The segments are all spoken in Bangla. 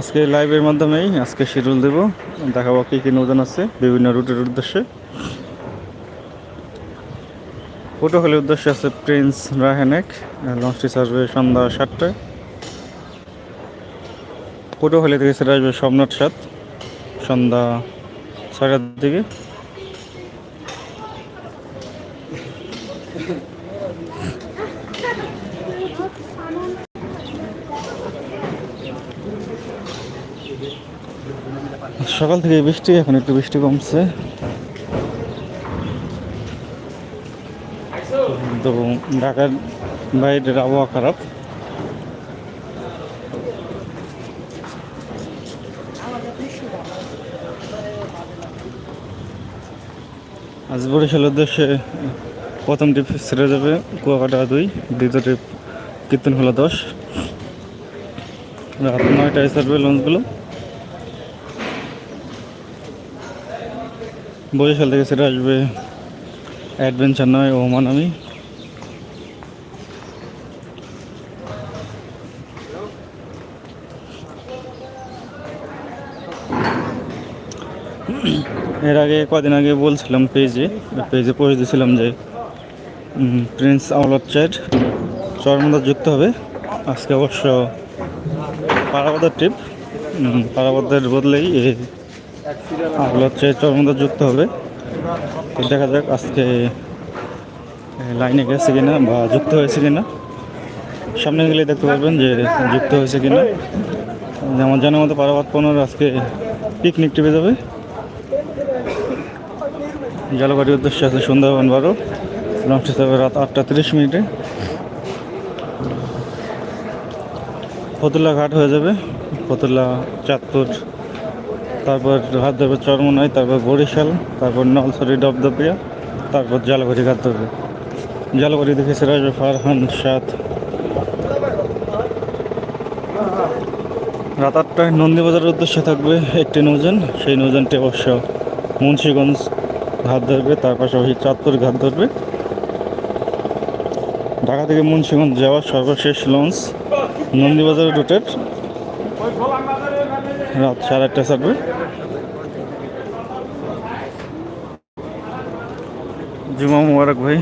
আজকে লাইভের মাধ্যমেই আজকে শিডিউল দেব। দেখাবো কী কী নৌজান আছে, বিভিন্ন রুটের উদ্দেশ্যে। পটুয়াখালীর উদ্দেশ্যে আছে প্রিন্স রাহেনেক লঞ্চটি আসবে সন্ধ্যা সাতটায়। পটুয়াখালী থেকে সেটা আসবে সোমনাথ সাত, সন্ধ্যা ছয়টার দিকে। সকাল থেকে বৃষ্টি, এখন একটু বৃষ্টি কমছে। তো ঢাকার বাইরের আবহাওয়া খারাপ। আজ বরিশালের উদ্দেশ্যে প্রথম ট্রিপ ছেড়ে যাবে কুয়াকাটা দুই, দ্বিতীয় ট্রিপ কীর্তন হলো দশ। রাত নয়টায় ছাড়বে লঞ্চগুলো বরিশাল থেকে সেটা আসবে অ্যাডভেঞ্চার নয়, ওমান আমি। এর আগে কদিন আগে বলছিলাম পেজে পেজে পড়ে দিয়েছিলাম যে প্রিন্স আওলাদ চ্যাট চরমদা যুক্ত হবে। আজকে অবশ্য পারাবাদের ট্রিপ পারাবাদের বদলেই এই আওলাদ চ্যাট চরমদা যুক্ত হবে। দেখা যাক আজকে লাইনে গেছে কিনা বা যুক্ত হয়েছে কিনা। সামনে গেলে দেখতে পারবেন যে যুক্ত হয়েছে কিনা। আমার জানার মতো পারাবাদ পনেরো আজকে পিকনিক ট্রিপে যাবে। জলবাড়ির উদ্দেশ্যে আছে সুন্দরবন বারো লঞ্চ হিসাবে রাত আটটা তিরিশ মিনিটে। ফতুল্লা ঘাট হয়ে যাবে, ফতুল্লা চাঁদপুর তারপর হাত ধরবে চরমনাই তারপর বরিশাল, তারপর নলছড়ি, ডবদপিয়া, তারপর জালবাড়ি ঘাট ধরবে। জালবাড়ি দেখে সেরা ফারহান সাত রাত আটটায় নন্দীবাজারের উদ্দেশ্যে থাকবে একটি নৌযান, সেই নৌযানটি অবশ্য মুন্সীগঞ্জ ঘাট ধরবে, তার পাশাপাশি চাঁদপুর ঘাট ধরবে। ঢাকা থেকে মুন্সীগঞ্জ যাওয়ার সর্বশেষ লঞ্চ নন্দীবাজার রুটের। রাত সাড়ে আটটা ছাড়বে। জুমা মুবারক ভাই,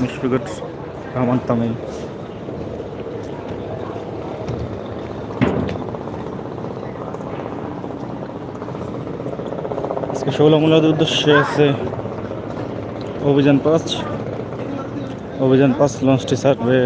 মুশফিকুর রহমান তামিল আজকে ষোলমূলার উদ্দেশ্যে আছে অভিযান পাঁচ। অভিযান পাঁচ, লঞ্চটি ছাড়বে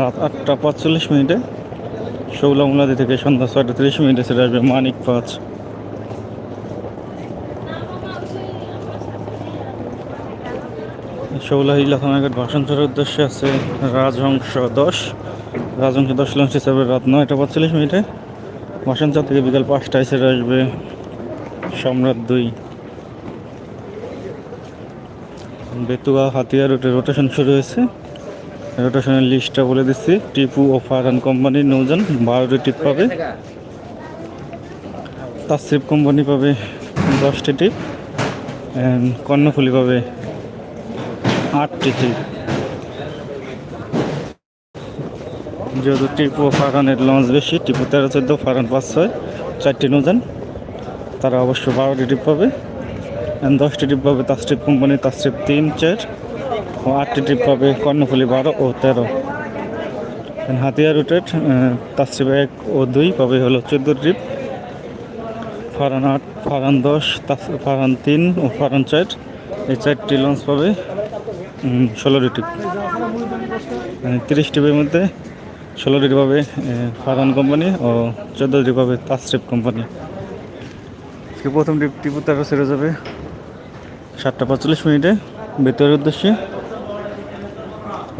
রাত আটটা পাঁচচল্লিশ মিনিটে। ষোলমূলাদি থেকে সন্ধ্যা ছয়টা তিরিশ মিনিটে সেটা আসবে মানিক পাঁচ। শৌলাহি লাথানাঘাট ভাষণচরের উদ্দেশ্যে আছে রাজহংস দশ। রাজহংস দশ লঞ্চ হিসাবে রাত নয়টা পাঁচচল্লিশ মিনিটে। ভাষণচর থেকে বিকাল পাঁচটায় সেটা আসবে সম্রাট দুই। বেতুয়া হাতিয়া রুটে রোটেশন শুরু হয়েছে। রোটেশনের লিস্টটা বলে দিচ্ছি। টিপু ও ফারহান কোম্পানির নৌযান, বারোটি টিপ পাবে। তাসরিফ কোম্পানি পাবে দশটি টিপ। কর্ণফুলি পাবে আটটি টিপ। যেহেতু টিপু ও ফারহানের লঞ্চ বেশি টিপু তেরো, চোদ্দ ফারহান পাঁচ, ছয়, চারটি নৌযান, তারা অবশ্য বারোটি টিপ পাবে। দশটি টিপ পাবে তাসট্রিপ কোম্পানি তাসট্রিপ তিন, চার। আটটি ট্রিপ পাবে কর্ণফুলি বারো ও তেরো। হাতিয়া রুটেড তাসট্রিপ এক ও দুই পাবে হলো চোদ্দ ট্রিপ ফারান আট ফারান দশ ফারান তিন ও ফারান চার। এই চারটি লঞ্চ পাবে ষোলোটি টিপ তিরিশ টিপের মধ্যে ষোলোটি পাবে ফারান কোম্পানি ও চোদ্দ চোদ্দোটি পাবে তাসট্রিপ কোম্পানি প্রথম ট্রিপ টিপু তেরো ছেড়ে যাবে সাতটা পঁয়তাল্লিশ মিনিটে। বেতুয়ার উদ্দেশ্যে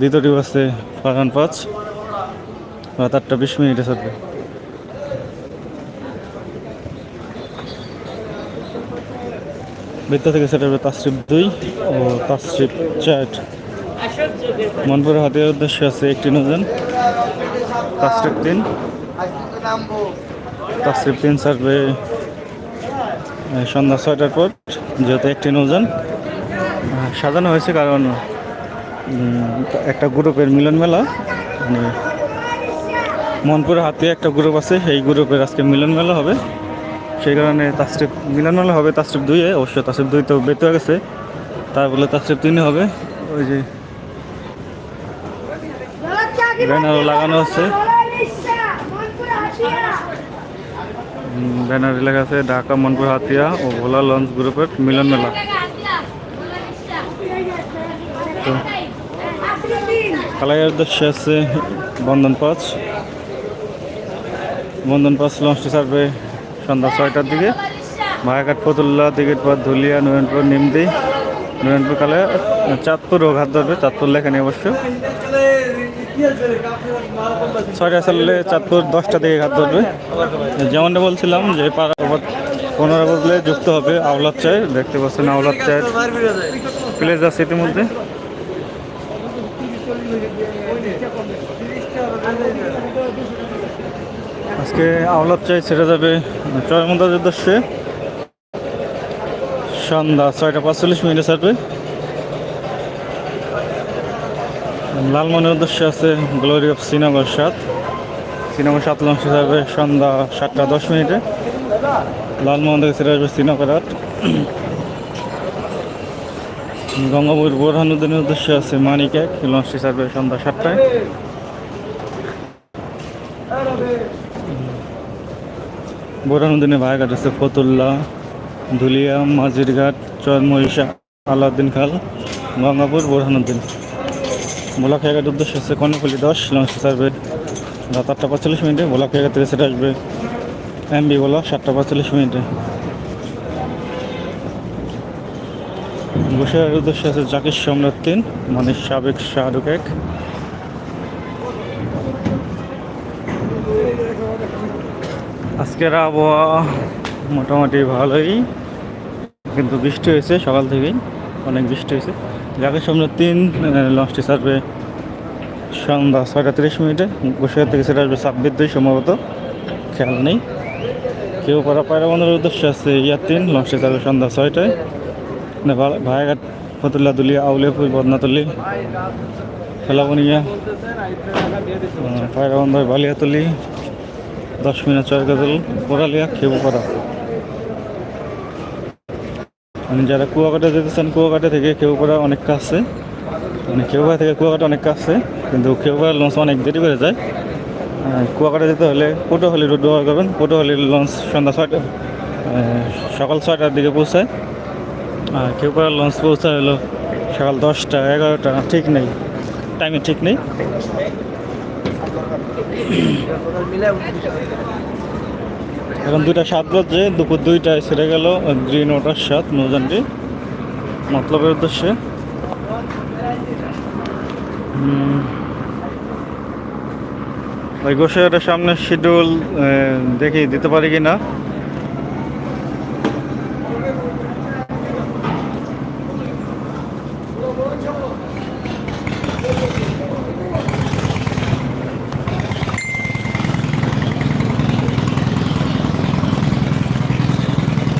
দ্বিতীয় ট্রিপ আছে ফারহান পাঁচ। রাত আটটা বিশ মিনিটে ছাড়বে বেতুয়া থেকে সেটা হবে তাসরিফ দুই ও তাসরিফ চার। মনপুরের হাতিয়ার উদ্দেশ্যে আছে একটি নৌযান তাসরিফ তিন। তাসরিফ তিন এই সন্ধ্যা ছয়টার পর, যেহেতু একটি নজন। সাজানো হয়েছে কারণ একটা গ্রুপের মিলন মেলা। মানে মনপুরে হাতে একটা গ্রুপ আছে, সেই গ্রুপের আজকে মিলন মেলা হবে। সেই কারণে তাস্ট্রিপ মিলন মেলা হবে তাস্ট্রিপ দুইয়ে, অবশ্য তাস্ট্রিপ দুই তো বেঁতে গেছে। তার বলে তাস্ট্রিপ তিনে হবে। ওই যে ব্যানারও লাগানো আছে। ব্যানার লেখা আছে, ঢাকা মনপুর হাতিয়া ও ভোলা লঞ্চ গ্রুপের মিলন মেলা। কালাইয়ের উদ্দেশ্যে আছে বন্ধন পাঁচ। বন্ধন পাঁচ লঞ্চটি ছাড়বে সন্ধ্যা ছয়টার দিকে। ভায়াঘাট ফতুল্লা পর ধুলিয়া, নয়নপুর, নিমদি, নয়নপুর কালে চাঁদপুর ঘাট ধরবে। চাঁদপুর লেখানি অবশ্য। ছয়টা সালে চাঁদপুর দশটা দিকে ঘাত ধরবে। যেমনটা বলছিলাম যে পাড়া পনেরো বদলে যুক্ত হবে আওলাদ চায়। দেখতে পাচ্ছেন আওলাদ চায়ের প্লেস আছে ইতিমধ্যে। আজকে আওলাদ চাই ছেড়ে যাবে চরমন্দার উদ্দেশ্যে সন্ধ্যা ছয়টা পাঁচচল্লিশ মিনিটে ছাড়বে। লালমনের উদ্দেশ্যে আছে গ্লোরি অফ শ্রীনগর সাত। শ্রীনগর সাত লঞ্চ যাবে সন্ধ্যা সাতটা দশ মিনিটে। লালমোহন থেকে ছেড়ে আসবে শ্রীনগর আট। গঙ্গাপুর বোরহানুদ্দিনের উদ্দেশ্যে আছে মানিক এক লঞ্চটি ছাড়বে সন্ধ্যা সাতটায়। বোরহানুদ্দিনের ভাইঘাট আছে ফতুল্লা, ধুলিয়া মাঝিরঘাট চরমরিশা আলাউদ্দিন খাল, গঙ্গাপুর বোরহানুদ্দিন ভোলাখাইঘাট উদ্দেশ্য আছে কর্ণফুলি দশ লঞ্চটি ছাড়বে রাত আটটা পঁয়তাল্লিশ মিনিটে ভোলাখাইঘাট থেকে সেটা আসবে। এমবি বলা সাতটা পঁয়তাল্লিশ মিনিটে। বসিরহাটের উদ্দেশ্যে আছে জাকির সম্রাট তিন মানে সাবেক শাহরুখ এক। আজকের আবহাওয়া মোটামুটি ভালোই, কিন্তু বৃষ্টি হয়েছে সকাল থেকেই, অনেক বৃষ্টি হয়েছে। জাকির সামনে তিন লঞ্চটি ছাড়বে সন্ধ্যা ছয়টা তিরিশ মিনিটে, বসিরহাট থেকে সেটা আসবে ছাব্বিশ দুই সম্ভবত, খেয়াল নেই। কেউ করা পায়রা বন্ধুর উদ্দেশ্যে আছে, ইয়ার তিন লঞ্চটি ছাড়বে সন্ধ্যা ছয়টায়। ভা- ভাইঘাট, ফতুল্লা দুলিয়া, আউলিয়াপুর বদনাতলি খেলাবনিয়া পায়রা বন্ধ বালিয়াতলি দশ মিনিট চরকাতল কোরালিয়া খেবুপাড়া মানে যারা কুয়াকাটা যেতেছেন কুয়াকাটা থেকে খেবুপাড়া অনেক কাছে মানে খেবুপাড়া থেকে কুয়াকাটা অনেক কাছে কিন্তু খেবুপাড়ার লঞ্চ অনেক দেরি করে যায়। কুয়াকাটা যেতে হলে পটুয়াখালী রোড ব্যবহার করবেন। পটুয়াখালীর লঞ্চ সন্ধ্যা ছয়টা সকাল ছয়টার দিকে পৌঁছায়। আর করার লঞ্চ পৌঁছায় হলো সকাল দশটা, এগারোটা, ঠিক নেই। টাইমে ঠিক নেই। এখন দুইটা সাত বাজে, দুপুর দুইটায় ছেড়ে গেল গ্রিন ওয়াটার সাত নৌজানটি মতলবের উদ্দেশ্যে। ওই গোসাইয়ের সামনে শিডিউল দেখি, দিতে পারি কি না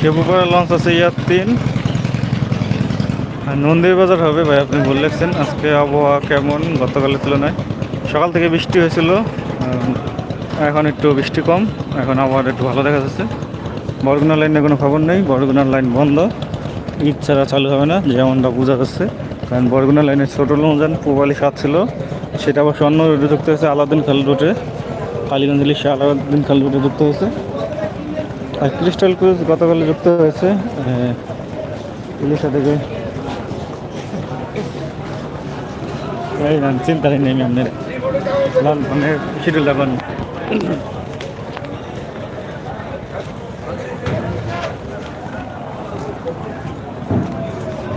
খেপুপাড়া লঞ্চ আছে ইয়ার তিন। নন্দীর বাজার হবে ভাই, আপনি ভুল লেখছেন আজকে আবহাওয়া কেমন? গতকালের তুলনায় সকাল থেকে বৃষ্টি হয়েছিল। এখন একটু বৃষ্টি কম। এখন আবহাওয়া একটু ভালো দেখা যাচ্ছে। বরগুনা লাইনে কোনো খবর নেই। বরগুনার লাইন বন্ধ। ঈদ ছাড়া চালু হবে না, যেমনটা বোঝা যাচ্ছে। কারণ বরগুনা লাইনে ছোটো লঞ্চান পুবালি সাত ছিল। সেটা আবার অন্য রুটে যুক্ত হয়েছে, আলাউদ্দিন খাল রুটে কালীগঞ্জ ইলিশা আলাউদ্দিন খাল রুটে যুক্ত হয়েছে। আর ক্রিস্টাল ক্রুজ গতকাল যুক্ত হয়েছে ইলিশা থেকে। চিন্তা নেই আপনার মানে শিডিউল লাগান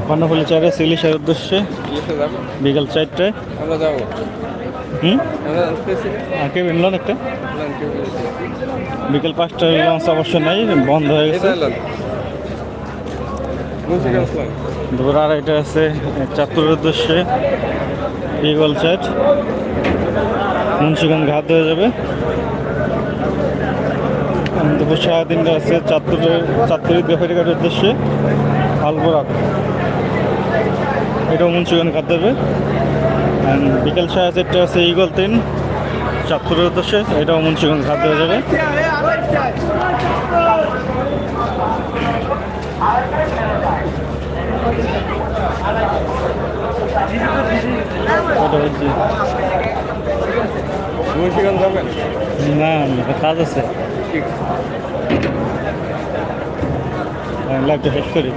কর্ণফুলি চারে ইলিশার উদ্দেশ্যে। বিকাল চারটায় হুম? আর কে বিনলেন একটা? বিকেল পাঁচটায় লঞ্চ অবশ্য নাই বন্ধ হয়ে গেছে। দুপুর আড়াইটা আছে চাঁদপুরের উদ্দেশ্যে ইগল সেট মুন্সিগঞ্জ ঘাট হয়ে যাবে। দুপুর সাড়ে তিনটা আছে চাঁদপুরের চাঁদপুরের বেফারিঘাটের উদ্দেশ্যে আলবোরাক এটাও মুন্সিগঞ্জ ঘাট দেবে বিকেল সাড়ে চারটে আছে ইগল তিন। চাঁদপুরের উদ্দেশ্যে এটাও মুন্সিগঞ্জ ঘাট হয়ে যাবে। না কাজ আছে। শেষ করি।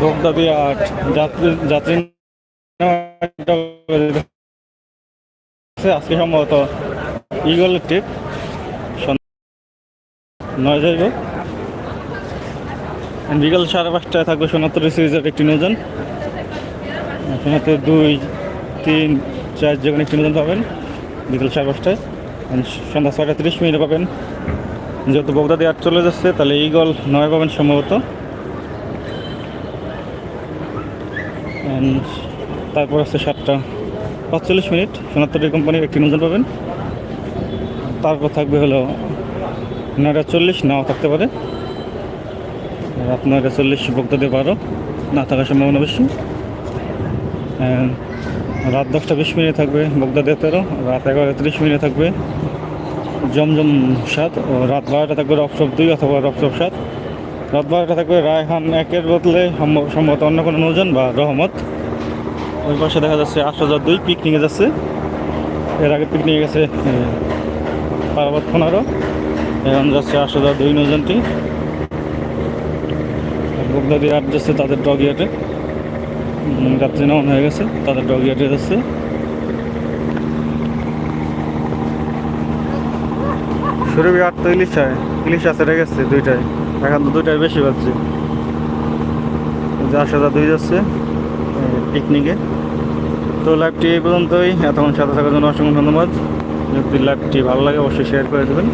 বগদাদি আট যাত্রী যাত্রী আজকে সম্ভবত ইগল ট্রিপ নয় যাইব বিকাল সাড়ে পাঁচটায় থাকবে সোনাত্তর সিরিজের একটি নৌযান সোনাত্তর দুই, তিন, চার যেখানে একটি নৌযান পাবেন। বিকাল সাড়ে পাঁচটায়। সন্ধ্যা ছয়টা তিরিশ মিনিটে পাবেন। যেহেতু বগদাদি আট চলে যাচ্ছে, তাহলে ইগল নয় পাবেন সম্ভবত। তারপর আছে সাতটা পাঁচচল্লিশ মিনিট সোনাত্তরের কোম্পানির একটি নৌযান পাবেন। তারপর থাকবে হলো নয়টা চল্লিশ, নাও থাকতে পারে। রাত নয়টা চল্লিশ বগদাদি বারো না থাকার সম্ভাবনা বেশি। রাত দশটা বিশ মিনিটে থাকবে বগদাদি তেরো, রাত এগারোটা তিরিশ মিনিটে থাকবে জমজম সাত, ও রাত বারোটা থাকবে রপসপ দুই অথবা রপসপ সাত। রাত বারোটা থাকবে রায়হান একের বদলে সম্ভ- সম্ভবত অন্য কোনো নৌজান বা রহমত। ওই পাশে দেখা যাচ্ছে আট হাজার দুই পিকনিকে যাচ্ছে। এর আগে পিকনিকে গেছে পারাবাদ পনেরো। এখন যাচ্ছে আট হাজার দুই নৌজানটি। বগদাদি আট যাচ্ছে তাদের ডগ উম, রাত্রি নামন হয়ে গেছে তাদের ডগ ইয়াটে যাচ্ছে। সুরভি আট তো ইলিশ হয় ইলিশ আছে রেখে গেছে দুইটায়। এখন তো দুইটায় বেশি পাচ্ছি যার হাজার দুই যাচ্ছে পিকনিকে তো লাইভটি এই পর্যন্তই। এতক্ষণ সাথে থাকার জন্য অসংখ্য ধন্যবাদ। যদি লাইভটি ভালো লাগে, অবশ্যই শেয়ার করে দেবেন।